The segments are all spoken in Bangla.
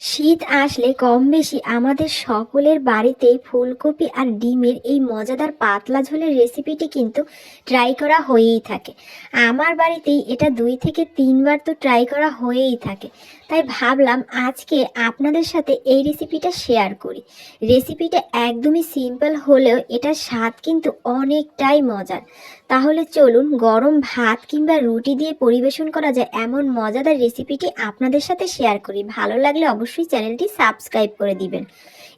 শীত আসলে কম বেশি আমাদের সকলের বাড়িতেই ফুলকপি আর ডিমের এই মজাদার পাতলা ঝোলের রেসিপিটি কিন্তু ট্রাই করা হয়েই থাকে। আমার বাড়িতেই এটা দুই থেকে তিনবার তো ট্রাই করা হয়েই থাকে। তাই ভাবলাম আজকে আপনাদের সাথে এই রেসিপিটা শেয়ার করি। রেসিপিটা একদমই সিম্পল হলেও এটার স্বাদ কিন্তু অনেকটাই মজার। তাহলে চলুন গরম ভাত কিংবা রুটি দিয়ে পরিবেশন করা যায় এমন মজাদার রেসিপিটি আপনাদের সাথে শেয়ার করি। ভালো লাগলে অবশ্যই চ্যানেলটি সাবস্ক্রাইব করে দিবেন।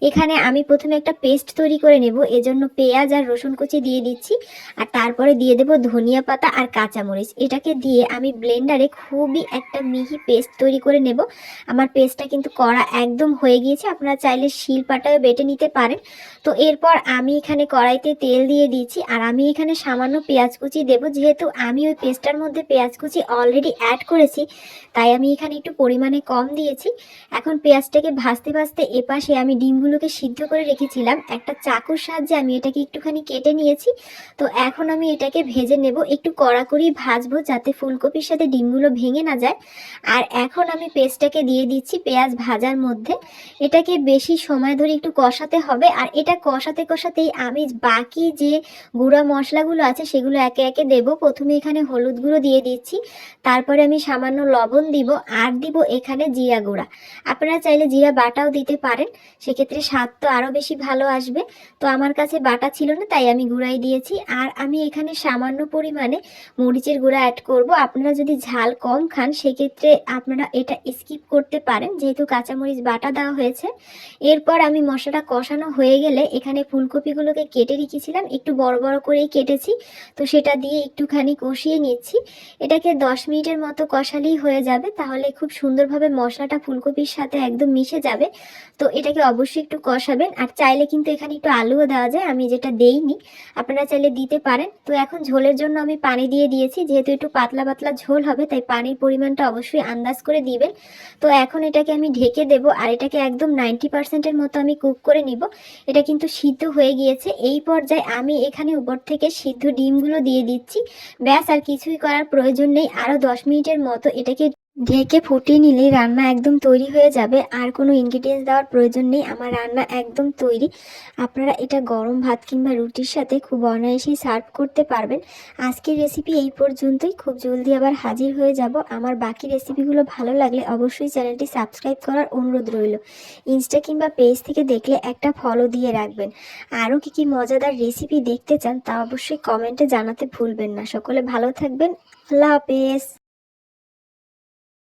এখানে আমি প্রথমে একটা পেস্ট তৈরি করে নেব, এজন্য পেঁয়াজ আর রসুন কুচি দিয়ে দিচ্ছি, আর তারপরে দিয়ে দেব ধনিয়া পাতা আর কাঁচামরিচ। এটাকে দিয়ে আমি ব্লেন্ডারে খুবই একটা মিহি পেস্ট তৈরি করে নেব। আমার পেস্টটা কিন্তু করা একদম হয়ে গিয়েছে, আপনারা চাইলে শিলপাটাও বেটে নিতে পারেন। তো এরপর আমি এখানে কড়াইতে তেল দিয়ে দিচ্ছি, আর আমি এখানে সামান্য পেঁয়াজ কুচি দেবো, যেহেতু আমি ওই পেস্টটার মধ্যে পেঁয়াজ কুচি অলরেডি অ্যাড করেছি, তাই আমি এখানে একটু পরিমাণে কম দিয়েছি। এখন পেঁয়াজটাকে ভাজতে ভাজতে এপাশে আমি ডিমগুলোকে সিদ্ধ করে রেখেছিলাম। একটা চাকুর সাহায্যে আমি এটাকে একটুখানি কেটে নিয়েছি। তো এখন আমি এটাকে ভেজে নেব। একটু কড়াকড়ি ভাজবো যাতে ফুলকপির সাথে ডিমগুলো ভেঙে না যায়। আর এখন আমি পেস্টটাকে দিয়ে দিচ্ছি পেঁয়াজ ভাজার মধ্যে। এটাকে বেশি সময় ধরে একটু কষাতে হবে। আর এটা কষাতে কষাতেই আমি বাকি যে গুঁড়া মশলাগুলো আছে সেগুলো একে একে দেব। প্রথমে এখানে হলুদ গুঁড়ো দিয়ে দিচ্ছি। তারপরে আমি সামান্য লবণ দিব। আর দিব এখানে জিরা গুঁড়া। আপনারা চাইলে জিরা বাটাও দিতে পারেন। সেক্ষেত্রে স্বাদ তো আরও বেশি ভালো আসবে। তো আমার কাছে বাটা ছিল না, তাই আমি গুঁড়াই দিয়েছি। আর আমি এখানে সামান্য পরিমাণে মরিচের গুঁড়া অ্যাড করব। আপনারা যদি ঝাল কম খান, সেক্ষেত্রে আপনারা এটা স্কিপ করতে পারেন, যেহেতু কাঁচামরিচ বাটা দেওয়া হয়েছে। এরপর আমি মশলাটা কষানো হয়ে গেলে এখানে ফুলকপিগুলোকে কেটে রেখেছিলাম। একটু বড় বড় করেই কেটেছি। তো সেটা দিয়ে একটুখানি কষিয়ে নিচ্ছি। এটাকে দশ মিনিটের মতো কষালেই হয়ে যাবে। তাহলে খুব সুন্দরভাবে মশলাটা ফুলকপির সাথে একদম মিশে যাবে। তো এটাকে অবশ্যই একটু কষাবেন। আর চাইলে কিন্তু এখানে একটু আলুও দেওয়া যায়। আমি যেটা দেইনি, আপনারা চাইলে দিতে পারেন। তো এখন ঝোলের জন্য আমি পানি দিয়ে দিয়েছি। যেহেতু একটু পাতলা পাতলা ঝোল হবে, তাই পানির পরিমাণটা অবশ্যই আন্দাজ করে দিবেন। তো এখন এটাকে আমি ঢেকে দেবো। আর এটাকে একদম নাইনটি পার্সেন্টের মতো আমি কুক করে নিব। এটা কিন্তু সিদ্ধ হয়ে গিয়েছে। এই পর্যায়ে আমি এখানে উপর থেকে সিদ্ধ ডিমগুলো দিয়ে দিচ্ছি। ব্যাস, আর কিছুই করার প্রয়োজন নেই। আরও দশ মিনিটের মতো এটাকে ঢেকে ফুটিয়ে নিলেই রান্না একদম তৈরি হয়ে যাবে। আর কোনো ইনগ্রিডিয়েন্টস দেওয়ার প্রয়োজন নেই। আমার রান্না একদম তৈরি। আপনারা এটা গরম ভাত কিংবা রুটির সাথে খুব অনায়াসেই সার্ভ করতে পারবেন। আজকের রেসিপি এই পর্যন্তই। খুব জলদি আবার হাজির হয়ে যাব। আমার বাকি রেসিপিগুলো ভালো লাগলে অবশ্যই চ্যানেলটি সাবস্ক্রাইব করার অনুরোধ রইল। ইনস্টা কিংবা পেজ থেকে দেখলে একটা ফলো দিয়ে রাখবেন। আরও কী কী মজাদার রেসিপি দেখতে চান তা অবশ্যই কমেন্টে জানাতে ভুলবেন না। সকলে ভালো থাকবেন। আল্লাহ হাফেজ।